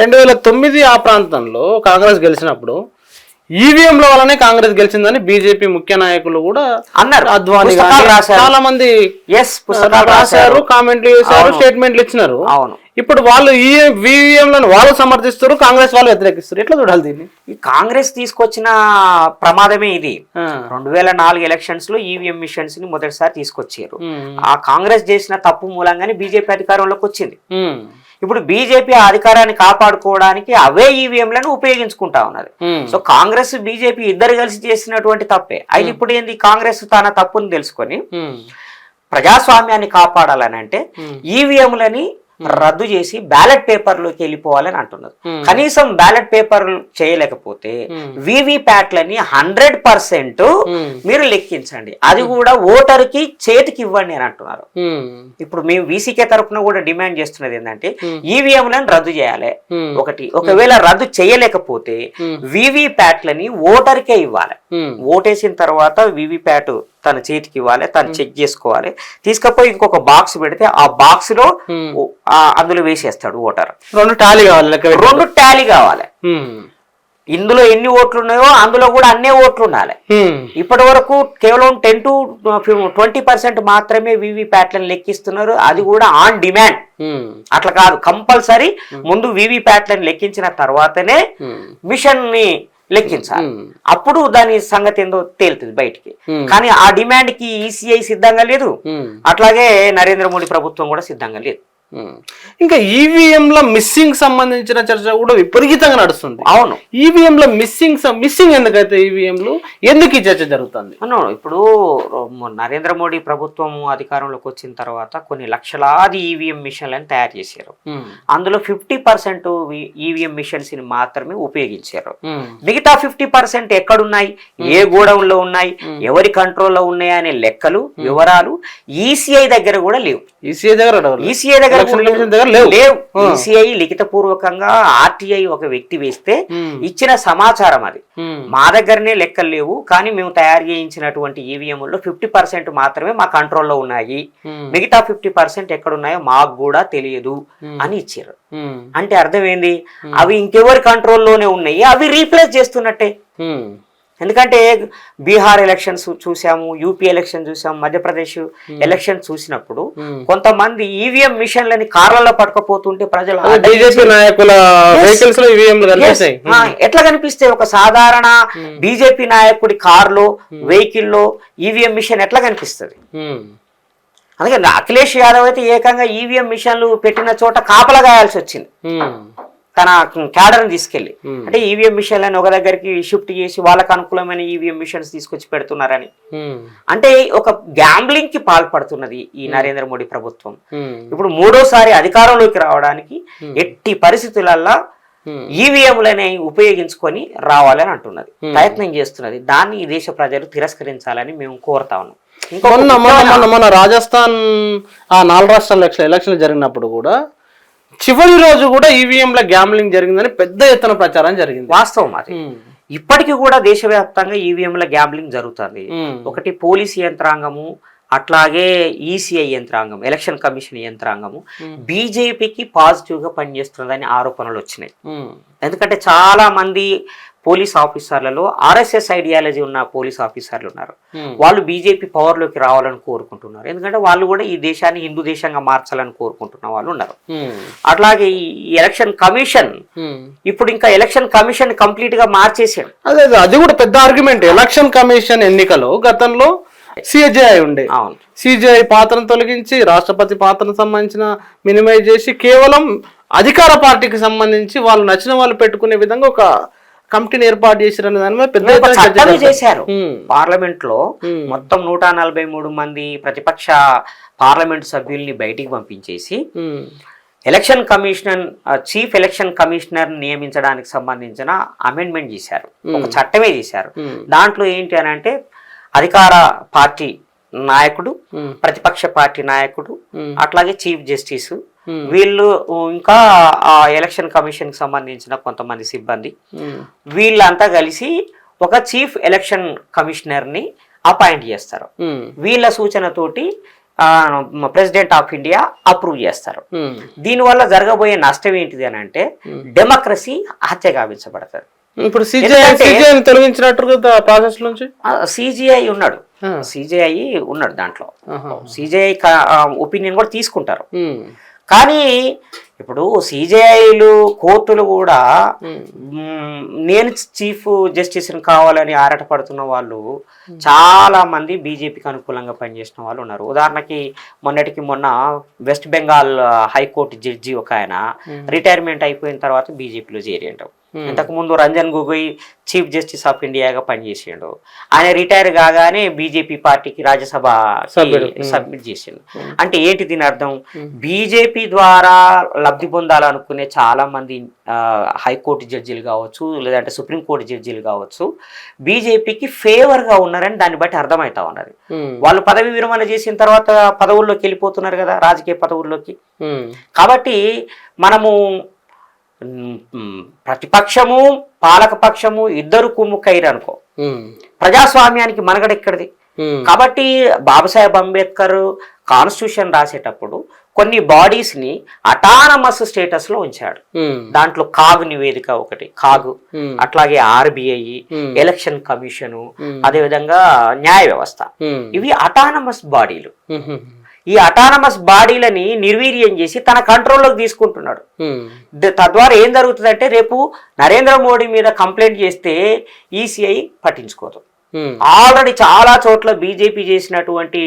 రెండు వేల తొమ్మిది ఆ ప్రాంతంలో కాంగ్రెస్ గెలిచినప్పుడు ఈవీఎంల వల్లనే కాంగ్రెస్ గెలిచిందని బీజేపీ ముఖ్య నాయకులు కూడా అన్నారు అద్వానీ. చాలా మంది రాశారు కామెంట్లు చేశారు. స్టేట్మెంట్లు ఇచ్చినారు అవును ఇప్పుడు వాళ్ళు ఈవీఎంలను వాళ్ళు సమర్థిస్తారు కాంగ్రెస్ వాళ్ళు వ్యతిరేకిస్తారు ఎట్లా చూడాలి దీన్ని ఈ కాంగ్రెస్ తీసుకొచ్చిన ప్రమాదమే ఇది. రెండు వేల నాలుగు ఎలక్షన్స్లో ఈవీఎం మిషన్స్ని మొదటిసారి తీసుకొచ్చారు. ఆ కాంగ్రెస్ చేసిన తప్పు మూలంగానే బీజేపీ అధికారంలోకి వచ్చింది. ఇప్పుడు బీజేపీ అధికారాన్ని కాపాడుకోవడానికి అవే ఈవీఎంలను ఉపయోగించుకుంటా ఉన్నది. సో కాంగ్రెస్ బీజేపీ ఇద్దరు కలిసి చేసినటువంటి తప్పే అయితే ఇప్పుడు ఏంది కాంగ్రెస్ తన తప్పుని తెలుసుకొని. ప్రజాస్వామ్యాన్ని కాపాడాలని అంటే. ఈవీఎంలని రద్దు చేసి బ్యాలెట్ పేపర్లోకి వెళ్ళిపోవాలని అంటున్నారు Hmm. కనీసం బ్యాలెట్ పేపర్ చేయలేకపోతే Hmm. వివి ప్యాట్లని హండ్రెడ్ పర్సెంట్ Hmm. మీరు లెక్కించండి అది కూడా ఓటర్కి చేతికి ఇవ్వండి అని అంటున్నారు. ఇప్పుడు మేము వీసీకే తరఫున కూడా డిమాండ్ చేస్తున్నది ఏంటంటే Hmm. ఈవీఎంలను రద్దు చేయాలి Hmm. ఒకటి ఒకవేళ రద్దు చేయలేకపోతే Hmm. వివి ప్యాట్లని ఓటర్కే ఇవ్వాలి. ఓటేసిన తర్వాత వివిప్యాట్ తన చేతికి ఇవ్వాలి తను చెక్ చేసుకోవాలి తీసుకపోయి ఇంకొక బాక్స్ పెడితే ఆ బాక్స్లో అందులో వేసేస్తాడు ఓటర్ రెండు టాలీ కావాలి. రెండు టాలీ కావాలి. ఇందులో ఎన్ని ఓట్లు ఉన్నాయో అందులో కూడా అన్నే ఓట్లు ఉండాలి. ఇప్పటి వరకు కేవలం టెన్ టు ట్వంటీ పర్సెంట్ మాత్రమే వివిప్యాట్లను లెక్కిస్తున్నారు అది కూడా ఆన్ డిమాండ్. అట్లా కాదు కంపల్సరీ ముందు వివిప్యాట్లను లెక్కించిన తర్వాతనే. మిషన్ని లెక్కించాలి. అప్పుడు దాని సంగతి ఏందో తేలుతుంది బయటికి. కానీ ఆ డిమాండ్కి ఈసీఐ సిద్ధంగా లేదు. అట్లాగే నరేంద్ర మోడీ ప్రభుత్వం కూడా సిద్ధంగా లేదు. ఇంకా ఈవీఎంల మిస్సింగ్ సంబంధించిన చర్చ కూడా విపరీతంగా నడుస్తుంది. అవును. ఈవీఎంల మిస్సింగ్ మిస్సింగ్ ఎందుకైతే ఈవీఎంలు ఎందుకు ఈ చర్చ జరుగుతుంది? అవును ఇప్పుడు నరేంద్ర మోడీ ప్రభుత్వం అధికారంలోకి వచ్చిన తర్వాత కొన్ని లక్షలాది ఈవీఎం మిషన్లను తయారు చేశారు. అందులో ఫిఫ్టీ పర్సెంట్ ఈవీఎం మిషన్స్ని మాత్రమే ఉపయోగించారు. మిగతా ఫిఫ్టీ పర్సెంట్ ఎక్కడున్నాయి? ఏ గోడౌన్లో ఉన్నాయి? ఎవరి కంట్రోల్లో ఉన్నాయి అనే లెక్కలు వివరాలు ఈసీఐ దగ్గర కూడా లేవు. ఈసీఐ దగ్గర. ఈసీఐ దగ్గర దగ్గర లేవు. ఈసీఐ లిఖిత పూర్వకంగా ఆర్టీఐ ఒక వ్యక్తి వేస్తే. ఇచ్చిన సమాచారం అది. మా దగ్గరనే లెక్కలు లేవు కానీ మేము తయారు చేయించినటువంటి ఈవీఎంలో ఫిఫ్టీ పర్సెంట్ మాత్రమే మా కంట్రోల్లో ఉన్నాయి. మిగతా ఫిఫ్టీ పర్సెంట్ ఎక్కడున్నాయో మాకు కూడా తెలియదు అని ఇచ్చారు. అంటే అర్థం ఏంది అవి ఇంకెవరి కంట్రోల్లోనే ఉన్నాయి అవి రీప్లేస్ చేస్తున్నట్టే. ఎందుకంటే బీహార్ ఎలక్షన్స్ చూసాము యూపీ ఎలక్షన్ చూసాము మధ్యప్రదేశ్ ఎలక్షన్ చూసినప్పుడు Hmm. కొంతమంది ఈవీఎం మిషన్లని కార్లలో పట్టుకపోతుంటే ప్రజలు. కనిపిస్తాయి. ఆ, ఎట్లా కనిపిస్తే ఒక సాధారణ బీజేపీ నాయకుడి కారులో వెహికల్లో ఈవీఎం మిషన్ ఎట్లా కనిపిస్తుంది. అందుకే అఖిలేష్ యాదవ్ అయితే ఏకంగా ఈవీఎం మిషన్లు పెట్టిన చోట కాపలా గాయాల్సి వచ్చింది. తన క్యాడర్ని తీసుకెళ్ళి Hmm. అంటే ఈవీఎం మిషన్లను ఒక దగ్గరికి షిఫ్ట్ చేసి వాళ్ళకు అనుకూలమైన ఈవీఎం మిషన్స్ తీసుకొచ్చి పెడుతున్నారని. అంటే ఒక గ్యాంబ్లింగ్కి పాల్పడుతున్నది ఈ నరేంద్ర మోడీ ప్రభుత్వం. ఇప్పుడు మూడోసారి అధికారంలోకి రావడానికి ఎట్టి పరిస్థితులల్లా. ఈవీఎంలని ఉపయోగించుకొని రావాలని అంటున్నది. ప్రయత్నం చేస్తున్నది. దాన్ని ఈ దేశ ప్రజలు తిరస్కరించాలని మేము కోరుతా ఉన్నాం ఇంకొక మొన్న మొన్న ముఖ్యమైన- మొన్న మొన్న రాజస్థాన్ ఆ నాలుగు రాష్ట్రాల ఎలక్షన్ ఎలక్షన్లు జరిగినప్పుడు కూడా చివరి రోజు కూడా ఈవీఎంల గ్యాంబ్లింగ్ జరిగిందని పెద్ద ఎత్తున ప్రచారం జరిగింది వాస్తవం అది. ఇప్పటికీ కూడా దేశవ్యాప్తంగా ఈవీఎంల గ్యాంబ్లింగ్ జరుగుతుంది. ఒకటి పోలీస్ యంత్రాంగము అట్లాగే ఈసీఐ యంత్రాంగం ఎలక్షన్ కమిషన్ యంత్రాంగము బీజేపీకి పాజిటివ్గా పనిచేస్తున్నదని ఆరోపణలు వచ్చినాయి. ఎందుకంటే చాలా మంది పోలీస్ ఆఫీసర్లలో ఆర్ఎస్ఎస్ ఐడియాలజీ ఉన్న పోలీస్ ఆఫీసర్లు ఉన్నారు. Hmm. వాళ్ళు బీజేపీ పవర్లోకి రావాలని కోరుకుంటున్నారు. ఎందుకంటే వాళ్ళు కూడా ఈ దేశాన్ని హిందూ దేశంగా మార్చాలని కోరుకుంటున్న వాళ్ళు ఉన్నారు. ఉమ్. అట్లాగే ఈ ఎలక్షన్ కమిషన్ ఉమ్. ఇప్పుడు ఇంకా ఎలక్షన్ కమిషన్ కంప్లీట్గా మార్చేసాడు అదే అదే, కూడా పెద్ద ఆర్గ్యుమెంట్ ఎలక్షన్ కమిషన్ ఎన్నికలో గతంలో సిజేఐ ఉండే. అవును. సిజేఐ పాత్రను తొలగించి రాష్ట్రపతి పాత్రను సంబంధించిన మినిమైజ్ చేసి కేవలం అధికార పార్టీకి సంబంధించి వాళ్ళు నచ్చిన వాళ్ళు పెట్టుకునే విధంగా ఒక కమిటీని ఏర్పాటు చేశారనే దాని మీద పెద్ద. చేశారు. పార్లమెంట్లో. మొత్తం నూట నలభై మూడు మంది ప్రతిపక్ష పార్లమెంట్ సభ్యుల్ని బయటికి పంపించేసి. Election commissioner chief election commissioner నియమించడానికి సంబంధించిన అమెండ్మెంట్ చేశారు ఒక చట్టమే చేశారు. దాంట్లో ఏంటి అని అంటే అధికార పార్టీ నాయకుడు. ప్రతిపక్ష పార్టీ నాయకుడు. అట్లాగే చీఫ్ జస్టిస్. వీళ్ళు ఇంకా ఆ ఎలక్షన్ కమిషన్కి సంబంధించిన కొంతమంది సిబ్బంది ఉమ్. వీళ్ళంతా కలిసి ఒక చీఫ్ ఎలక్షన్ కమిషనర్ని అపాయింట్ చేస్తారు ఉమ్. వీళ్ళ సూచనతోటి ప్రెసిడెంట్ ఆఫ్ ఇండియా అప్రూవ్ చేస్తారు ఉమ్. దీనివల్ల జరగబోయే నష్టం ఏంటిది అని అంటే డెమోక్రసీ హత్య గావించబడతారు ఇప్పుడు ప్రాసెస్ నుంచి సిజిఐ ఉన్నాడు. సిజిఐ ఉన్నాడు దాంట్లో. సిజిఐ ఒపీనియన్ కూడా తీసుకుంటారు. కానీ ఇప్పుడు సిజేఐలు కోర్టులు కూడా నేను చీఫ్ జస్టిస్ కావాలని ఆరాటపడుతున్న వాళ్ళు చాలా మంది బీజేపీకి అనుకూలంగా పనిచేసిన వాళ్ళు ఉన్నారు. ఉదాహరణకి మొన్నటికి మొన్న వెస్ట్ బెంగాల్ హైకోర్టు జడ్జి ఒక ఆయన రిటైర్మెంట్ అయిపోయిన తర్వాత బీజేపీలో చేరేయడం ఇంతకు ముందు Ranjan Gogoi chief justice of ఇండియాగా పనిచేసిండు. ఆయన రిటైర్ కాగానే బీజేపీ పార్టీకి రాజ్యసభ. సబ్మిట్ చేసిండు. అంటే ఏంటి దీని అర్థం? బీజేపీ ద్వారా లబ్ధి పొందాలనుకునే చాలా మంది హైకోర్టు జడ్జీలు కావచ్చు లేదంటే సుప్రీంకోర్టు జడ్జీలు కావచ్చు బీజేపీకి ఫేవర్గా ఉన్నారని దాన్ని బట్టి అర్థమవుతా ఉన్నది. వాళ్ళు పదవి విరమణ చేసిన తర్వాత పదవుల్లోకి వెళ్ళిపోతున్నారు కదా రాజకీయ పదవుల్లోకి. కాబట్టి మనము ప్రతిపక్షము పాలకపక్షము ఇద్దరు కుమ్ముకైరు అనుకో. ప్రజాస్వామ్యానికి మనగడ ఎక్కడిది ఉమ్. కాబట్టి బాబాసాహెబ్ అంబేద్కర్ కాన్స్టిట్యూషన్ రాసేటప్పుడు కొన్ని బాడీస్ని అటానమస్ స్టేటస్లో ఉంచాడు. దాంట్లో కాగు నివేదిక ఒకటి కాగు. అట్లాగే ఆర్బిఐ. Election commission. అదేవిధంగా న్యాయ వ్యవస్థ. ఇవి అటానమస్ బాడీలు. ఈ అటానమస్ బాడీలని నిర్వీర్యం చేసి తన కంట్రోల్లోకి తీసుకుంటున్నాడు తద్వారా ఏం జరుగుతుందంటే రేపు నరేంద్ర మోడీ మీద కంప్లైంట్ చేస్తే ఈసీఐ పట్టించుకోదు. ఆల్రెడీ చాలా చోట్ల బీజేపీ చేసినటువంటి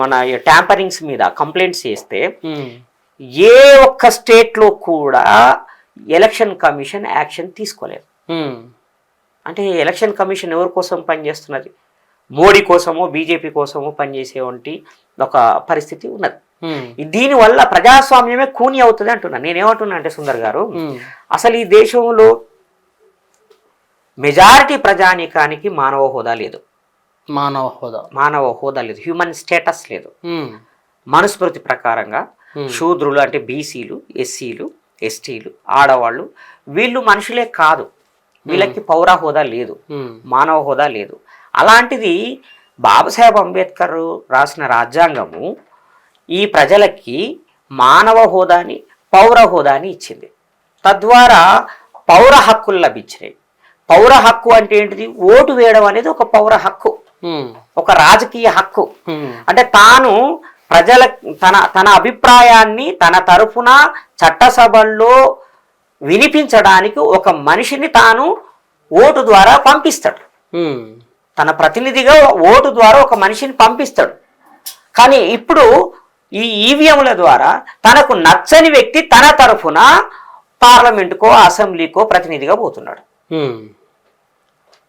మన ట్యాంపరింగ్స్ మీద కంప్లైంట్స్ చేస్తే. ఏ ఒక్క స్టేట్లో కూడా ఎలక్షన్ కమిషన్ యాక్షన్ తీసుకోలేదు. అంటే ఎలక్షన్ కమిషన్ ఎవరి కోసం పనిచేస్తున్నది మోడీ కోసమో బీజేపీ కోసమో పనిచేసేవంటి ఒక పరిస్థితి ఉన్నది. దీనివల్ల ప్రజాస్వామ్యమే కూని అవుతుంది అంటున్నా నేనేమంటున్నా అంటే సుందర్ గారు. అసలు ఈ దేశంలో మెజారిటీ ప్రజానీకానికి మానవ హోదా లేదు మానవ హోదా మానవ హోదా లేదు హ్యూమన్ స్టేటస్ లేదు. మనుస్మృతి ప్రకారంగా. శూద్రులు అంటే బీసీలు ఎస్సీలు ఎస్టీలు ఆడవాళ్ళు వీళ్ళు మనుషులే కాదు వీళ్ళకి పౌర హోదా లేదు. మానవ హోదా లేదు అలాంటిది బాబాసాహెబ్ అంబేద్కర్ రాసిన రాజ్యాంగము ఈ ప్రజలకి మానవ హోదాని పౌర హోదాని ఇచ్చింది తద్వారా పౌర హక్కులు లభించినాయి పౌర హక్కు అంటే ఏంటిది ఓటు వేయడం అనేది ఒక పౌర హక్కు. ఒక రాజకీయ హక్కు. అంటే తాను ప్రజల తన తన అభిప్రాయాన్ని తన తరఫున చట్టసభల్లో వినిపించడానికి ఒక మనిషిని తాను ఓటు ద్వారా పంపిస్తాడు. తన ప్రతినిధిగా ఓటు ద్వారా ఒక మనిషిని పంపిస్తాడు కానీ ఇప్పుడు ఈ ఈవీఎంల ద్వారా తనకు నచ్చని వ్యక్తి తన తరఫున పార్లమెంటుకో అసెంబ్లీకో ప్రతినిధిగా పోతున్నాడు.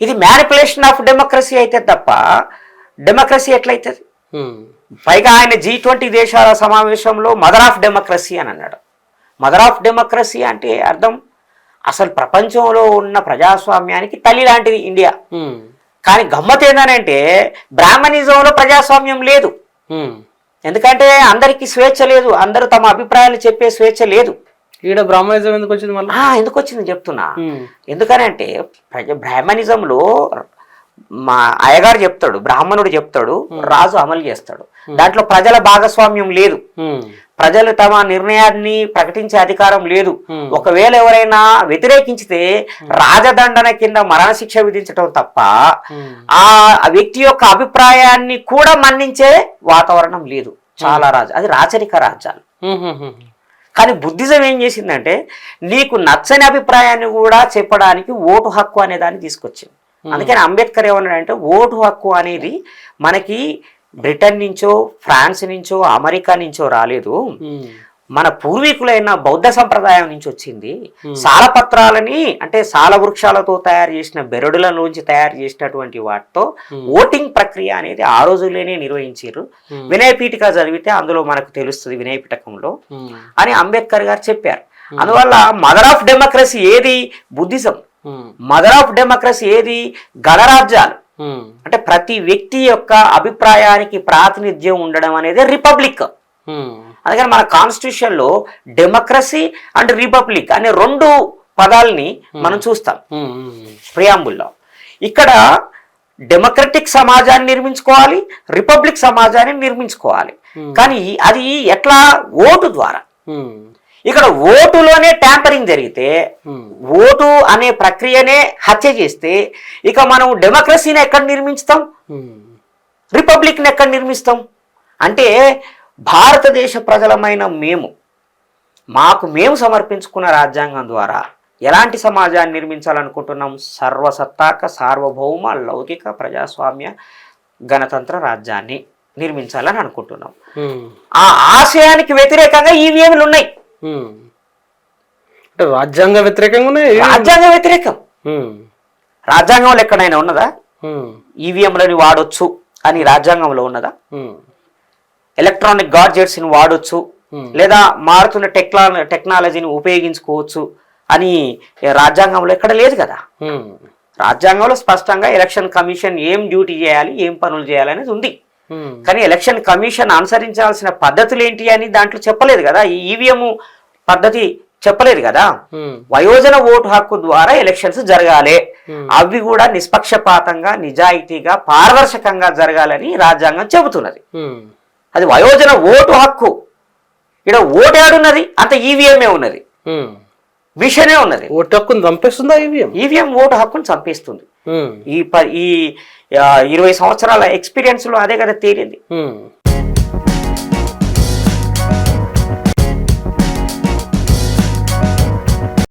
ఇది మ్యానిపులేషన్ ఆఫ్ డెమోక్రసీ అయితే తప్ప డెమోక్రసీ ఎట్లయితుంది. పైగా ఆయన జీ ట్వంటీ దేశాల సమావేశంలో మదర్ ఆఫ్ డెమోక్రసీ అని అన్నాడు మదర్ ఆఫ్ డెమోక్రసీ అంటే అర్థం అసలు ప్రపంచంలో ఉన్న ప్రజాస్వామ్యానికి తల్లి లాంటిది ఇండియా. కానీ గమ్మత్ ఏంటంటే బ్రాహ్మణిజంలో ప్రజాస్వామ్యం లేదు. ఎందుకంటే అందరికీ స్వేచ్ఛ లేదు అందరూ తమ అభిప్రాయాలు చెప్పే స్వేచ్ఛ లేదు. ఈడ బ్రాహ్మణిజం ఎందుకు వచ్చింది మళ్ళీ? ఎందుకు వచ్చింది చెప్తున్నా. ఎందుకనంటే బ్రాహ్మణిజంలో మా అయ్యగారు చెప్తాడు బ్రాహ్మణుడు చెప్తాడు రాజు అమలు చేస్తాడు. దాంట్లో ప్రజల భాగస్వామ్యం లేదు. ప్రజలు తమ నిర్ణయాన్ని ప్రకటించే అధికారం లేదు. ఒకవేళ ఎవరైనా వ్యతిరేకించితే రాజదండన కింద మరణశిక్ష విధించడం తప్ప. ఆ వ్యక్తి యొక్క అభిప్రాయాన్ని కూడా మన్నించే వాతావరణం లేదు. చాలా రాజు అది రాచరిక రాజ్యాలు. కానీ బుద్ధిజం ఏం చేసిందంటే నీకు నచ్చని అభిప్రాయాన్ని కూడా చెప్పడానికి ఓటు హక్కు అనే దాన్ని తీసుకొచ్చింది. అందుకని అంబేద్కర్ ఏమన్నాడంటే ఓటు హక్కు అనేది మనకి బ్రిటన్ నుంచో ఫ్రాన్స్ నుంచో అమెరికా నుంచో రాలేదు. మన పూర్వీకులైన బౌద్ధ సంప్రదాయం నుంచి వచ్చింది సాలపత్రాలని అంటే సాల వృక్షాలతో తయారు చేసిన బెరడుల నుంచి తయారు చేసినటువంటి వాటితో ఓటింగ్ ప్రక్రియ అనేది ఆ రోజుల్లోనే నిర్వహించారు. వినయపీఠిక చదివితే అందులో మనకు తెలుస్తుంది వినయపీఠకంలో. అని అంబేద్కర్ గారు చెప్పారు అందువల్ల మదర్ ఆఫ్ డెమోక్రసీ ఏది బుద్ధిజం. మదర్ ఆఫ్ డెమోక్రసీ ఏది గణరాజ్యాలు. అంటే ప్రతి వ్యక్తి యొక్క అభిప్రాయానికి ప్రాతినిధ్యం ఉండడం అనేది రిపబ్లిక్. ఉమ్. అందుకని మన కాన్స్టిట్యూషన్లో డెమోక్రసీ అండ్ రిపబ్లిక్ అనే రెండు పదాలని మనం చూస్తాం. ప్రియాంబుల్లో. ఇక్కడ డెమోక్రటిక్ సమాజాన్ని నిర్మించుకోవాలి రిపబ్లిక్ సమాజాన్ని నిర్మించుకోవాలి. కానీ అది ఎట్లా? ఓటు ద్వారా. ఇక్కడ ఓటులోనే ట్యాంపరింగ్ జరిగితే ఓటు అనే ప్రక్రియనే హత్య చేస్తే ఇక మనం డెమోక్రసీని ఎక్కడ నిర్మించుతాం? రిపబ్లిక్ని ఎక్కడ నిర్మిస్తాం? అంటే భారతదేశ ప్రజలమైన మేము మాకు మేము సమర్పించుకున్న రాజ్యాంగం ద్వారా ఎలాంటి సమాజాన్ని నిర్మించాలనుకుంటున్నాం? సర్వసత్తాక సార్వభౌమ లౌకిక ప్రజాస్వామ్య గణతంత్ర రాజ్యాన్ని నిర్మించాలని అనుకుంటున్నాం. ఆ ఆశయానికి వ్యతిరేకంగా ఈవీఎంలు ఉన్నాయి. అంటే రాజ్యాంగ వ్యతిరేకంగా ఉన్నాయి? రాజ్యాంగ వ్యతిరేకం. రాజ్యాంగంలో ఎక్కడైనా ఉన్నదా? ఈవీఎంలని వాడొచ్చు అని రాజ్యాంగంలో ఉన్నదా? ఎలక్ట్రానిక్ గాడ్జెట్స్ని వాడొచ్చు. లేదా మారుతున్న టెక్నా టెక్నాలజీని ఉపయోగించుకోవచ్చు అని రాజ్యాంగంలో ఎక్కడ లేదు కదా? రాజ్యాంగంలో స్పష్టంగా ఎలక్షన్ కమిషన్ ఏం డ్యూటీ చేయాలి ఏం పనులు చేయాలి అనేది ఉంది. కానీ ఎలక్షన్ కమిషన్ అనుసరించాల్సిన పద్ధతులు ఏంటి అని దాంట్లో చెప్పలేదు కదా? ఈ ఈవీఎం పద్ధతి చెప్పలేదు కదా? ఉమ్, వయోజన ఓటు హక్కు ద్వారా ఎలక్షన్స్ జరగాలి. Hmm. అవి కూడా నిష్పక్షపాతంగా నిజాయితీగా పారదర్శకంగా జరగాలని రాజ్యాంగం చెబుతున్నది. అది వయోజన ఓటు హక్కు. ఇక్కడ ఓటు ఏడున్నది? అంత ఈవీఎంఏ ఉన్నది. విషనే ఉన్నది. ఓటు హక్కును చంపేస్తుందా ఈవీఎం? ఈవీఎం ఓటు హక్కును చంపేస్తుంది. ఈ ఇరవై సంవత్సరాల ఎక్స్పీరియన్స్లో అదే కదా తేలింది.